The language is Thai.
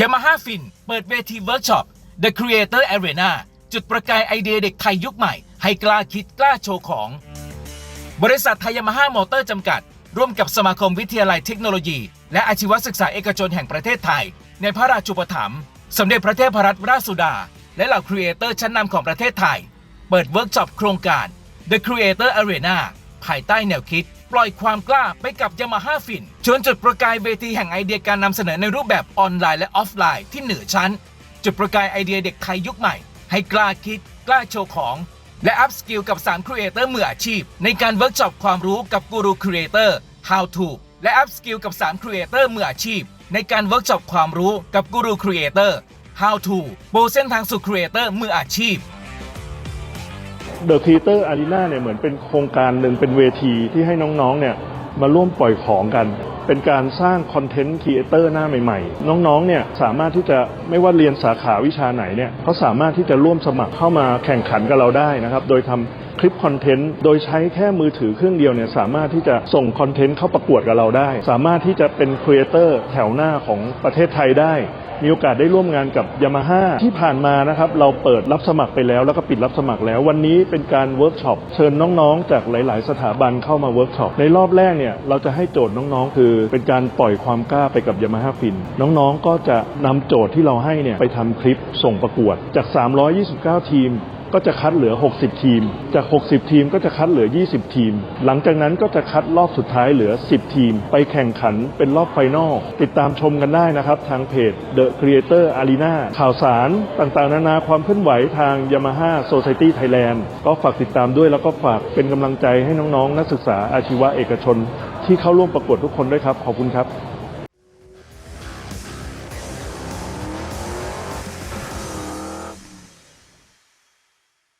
Yamaha Fin เปิดเวทีเวิร์กช็อป The Creator Arena จุดประกายไอเดียเด็กไทยยุคใหม่ ให้กล้าคิดกล้าโชว์ของ บริษัทไทยยามาฮ่ามอเตอร์จำกัด ร่วมกับสมาคมวิทยาลัยเทคโนโลยี และอาชีวศึกษาเอกชนแห่งประเทศไทย ในพระราชูปถัมภ์สมเด็จพระเทพรัตนราชสุดา และเหล่าครีเอเตอร์ชั้นนำของประเทศไทย เปิดเวิร์กช็อปโครงการ The Creator Arena ภายใต้แนวคิด ปล่อยความกล้าไปกับ Yamaha Fin ชวนจุดประกายเวทีแห่งไอเดียการนำเสนอในรูปแบบออนไลน์และออฟไลน์ที่เหนือชั้น จุดประกายไอเดียเด็กไทยยุคใหม่ ให้กล้าคิด กล้าโชว์ของ และอัพสกิลกับ3ครีเอเตอร์มืออาชีพ ในการเวิร์กช็อปความรู้กับกูรูครีเอเตอร์ How to และอัพสกิลกับ3ครีเอเตอร์มืออาชีพ ในการเวิร์กช็อปความรู้กับกูรูครีเอเตอร์ How to โบเส้นทางสู่ครีเอเตอร์มืออาชีพ The Creator Arena เนี่ยเหมือนเป็นโครงการหนึ่งเป็นเวทีที่ให้น้องๆเนี่ยมาร่วมปล่อยของกัน เป็นการสร้างคอนเทนต์ครีเอเตอร์หน้าใหม่ๆ น้องๆเนี่ยสามารถที่จะไม่ว่าเรียนสาขาวิชาไหนเนี่ยเขาสามารถที่จะร่วมสมัครเข้ามาแข่งขันกับเราได้นะครับ โดยทำคลิปคอนเทนต์โดยใช้แค่มือถือเครื่องเดียวเนี่ยสามารถที่จะส่งคอนเทนต์เข้าประกวดกับเราได้ สามารถที่จะเป็นครีเอเตอร์แถวหน้าของประเทศไทยได้ มีโอกาสได้ร่วมงานกับยามาฮ่าที่ผ่านมานะครับเราเปิดรับสมัครไปแล้ว แล้วก็ปิดรับสมัครแล้ว วันนี้เป็นการเวิร์กช็อปเชิญน้องๆ จากหลาย ๆ สถาบันเข้ามาเวิร์กช็อปในรอบแรกเนี่ยเราจะให้โจทย์น้องๆ คือ เป็นการปล่อยความกล้าไปกับยามาฮ่าฟิน น้องๆก็จะนำโจทย์ที่เราให้เนี่ยไปทำคลิปส่งประกวดจาก 329 ทีม ก็จะคัดเหลือ 60 ทีม จาก 60 ทีมก็จะคัดเหลือ 20 ทีม หลังจากนั้นก็จะคัดรอบสุดท้ายเหลือ 10 ทีม ไปแข่งขันเป็นรอบไฟนอลติดตามชมกันได้นะครับ ทางเพจ The Creator Arena ข่าวสารต่างๆ นานาความเคลื่อนไหวทาง Yamaha Society Thailand ก็ฝากติดตามด้วยแล้วก็ฝากเป็นกำลังใจให้น้องๆ นักศึกษาอาชีวะเอกชน ที่เข้าร่วมประกวดทุกคนด้วยครับ ขอบคุณครับ